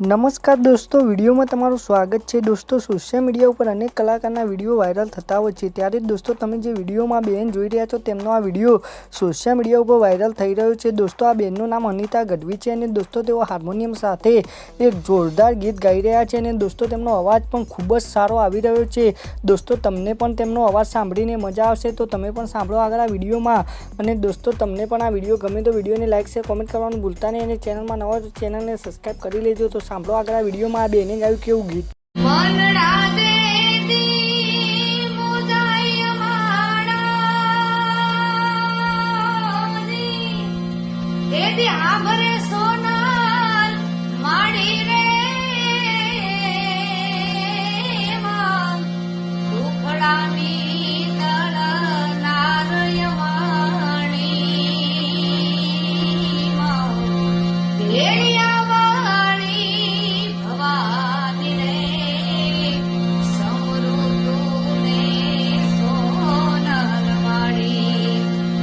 નમસ્કાર દોસ્તો, વિડીયોમાં તમારું સ્વાગત છે. દોસ્તો સોશિયલ મીડિયા ઉપર અનેક કલાકારના વીડિયો વાયરલ થતા હોય છે. ત્યારે દોસ્તો, તમે જે વિડીયોમાં બેન જોઈ રહ્યા છો, તેમનો આ વીડિયો સોશિયલ મીડિયા ઉપર વાયરલ થઈ રહ્યો છે. દોસ્તો, આ બેનનું નામ અનિતા ગઢવી છે અને દોસ્તો, તેઓ હાર્મોનિયમ સાથે એક જોરદાર ગીત ગાઈ રહ્યા છે અને દોસ્તો, તેમનો અવાજ પણ ખૂબ જ સારો આવી રહ્યો છે. દોસ્તો, તમને પણ તેમનો અવાજ સાંભળીને મજા આવશે, તો તમે પણ સાંભળો આગળ આ વિડીયોમાં. અને દોસ્તો, તમને પણ આ વીડિયો ગમે તો વિડીયોને લાઈક શેર કોમેન્ટ કરવાનું ભૂલતા નહીં અને ચેનલમાં નવા ચેનલને સબસ્ક્રાઈબ કરી લેજો. તો સાંભળો આગળ વિડીયોમાં આ બેને ગાયું કેવું ગીત Ami.